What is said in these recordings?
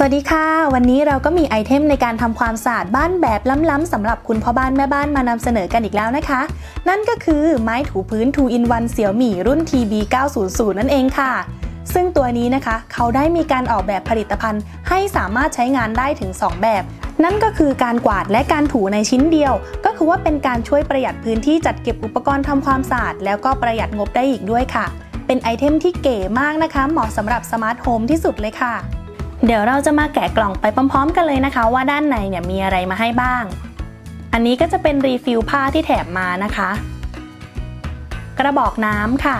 สวัสดีค่ะ วันนี้เราก็มีไอเทมในการทำความสะอาดบ้านแบบล้ำๆสำหรับคุณพ่อบ้านแม่บ้านมานำเสนอกันอีกแล้วนะคะ นั่นก็คือไม้ถูพื้น 2 in 1เสี่ยวหมี่รุ่น TB 900นั่นเองค่ะ ซึ่งตัวนี้นะคะ เขาได้มีการออกแบบผลิตภัณฑ์ ให้สามารถใช้งานได้ถึง 2 แบบ นั่นก็คือการกวาดและการถูในชิ้นเดียว ก็คือว่าเป็นการช่วยประหยัดพื้นที่จัดเก็บอุปกรณ์ทำความสะอาดแล้วก็ประหยัดงบได้อีกด้วยค่ะ เป็นไอเทมที่เก๋มากนะคะ เหมาะสำหรับสมาร์ทโฮมที่สุดเลยค่ะ เดี๋ยวเราจะมาแกะกล่องไปพร้อม ๆ กันเลยนะคะ ว่าด้านในเนี่ยมีอะไรมาให้บ้าง อันนี้ก็จะเป็นรีฟิลผ้าที่แถมมานะคะ กระบอกน้ำค่ะ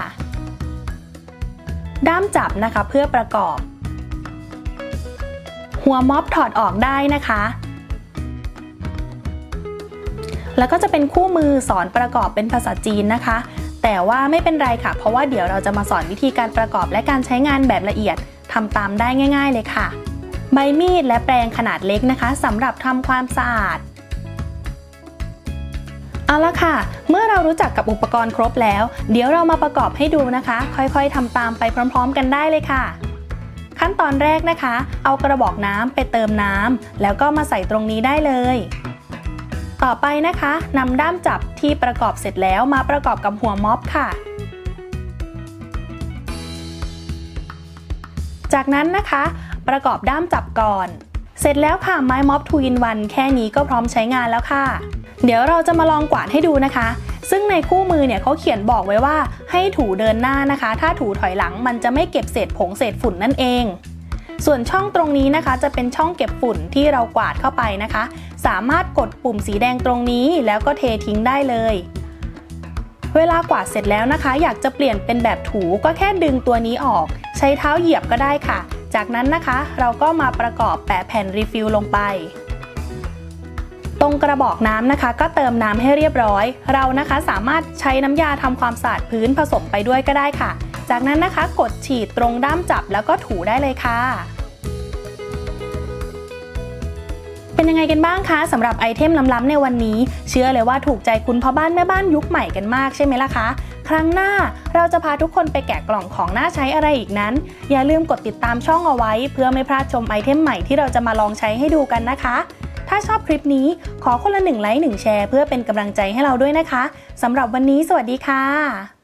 ด้ามจับนะคะเพื่อประกอบ หัวม็อบถอดออกได้นะคะ แล้วก็จะเป็นคู่มือสอนประกอบเป็นภาษาจีนนะคะ แต่ว่าไม่เป็นไรค่ะ เพราะว่าเดี๋ยวเราจะมาสอนวิธีการประกอบและการใช้งานแบบละเอียด ทำตามได้ง่าย ๆ เลยค่ะ ใบมีดและแปรงขนาดเล็กนะคะสำหรับทำความสะอาด เอาละค่ะ เมื่อเรารู้จักกับอุปกรณ์ครบแล้ว เดี๋ยวเรามาประกอบให้ดูนะคะ ค่อยๆทำตามไปพร้อม ๆ กันได้เลยค่ะขั้นตอนแรกนะคะ เอากระบอกน้ำไปเติมน้ำแล้วก็มาใส่ตรงนี้ได้เลย ต่อไปนะคะนำด้ามจับที่ประกอบเสร็จแล้วมาประกอบกับหัวม็อบค่ะ จากนั้นนะคะ ประกอบด้ามจับก่อน เสร็จแล้วค่ะไม้ม็อบทูอินวันแค่นี้ก็พร้อมใช้งานแล้วค่ะ เดี๋ยวเราจะมาลองกวาดให้ดูนะคะ ซึ่งในคู่มือเนี่ยเขาเขียนบอกไว้ว่า ให้ถูเดินหน้านะคะ ถ้าถูถอยหลังมันจะไม่เก็บเศษผงเศษฝุ่นนั่นเอง ส่วนช่องตรงนี้นะคะ จะเป็นช่องเก็บฝุ่นที่เรากวาดเข้าไปนะคะ สามารถกดปุ่มสีแดงตรงนี้แล้วก็เททิ้งได้เลย เวลากวาดเสร็จแล้วนะคะ อยากจะเปลี่ยนเป็นแบบถูก็แค่ดึงตัวนี้ออก ใช้เท้าเหยียบก็ได้ค่ะ จากนั้นนะคะ เราก็มาประกอบแปะแผ่นรีฟิลลงไป ตรงกระบอกน้ำนะคะ ก็เติมน้ำให้เรียบร้อย เรานะคะสามารถใช้น้ำยาทำความสะอาดพื้นผสมไปด้วยก็ได้ค่ะ จากนั้นนะคะ กดฉีดตรงด้ามจับแล้วก็ถูได้เลยค่ะ เป็นยังไงกันบ้างคะสำหรับไอเทมล้ำๆในวันนี้ เชื่อเลยว่าถูกใจคุณพ่อบ้านแม่บ้านยุคใหม่กันมากใช่ไหมล่ะคะ ครั้งหน้าเราจะพาทุกคนไปแกะกล่องของน่าใช้อะไรอีกนั้น อย่าลืมกดติดตามช่องเอาไว้ เพื่อไม่พลาดชมไอเทมใหม่ที่เราจะมาลองใช้ให้ดูกันนะคะ ถ้าชอบคลิปนี้ขอคนละหนึ่งไลค์หนึ่งแชร์เพื่อเป็นกำลังใจให้เราด้วยนะคะสำหรับวันนี้สวัสดีค่ะ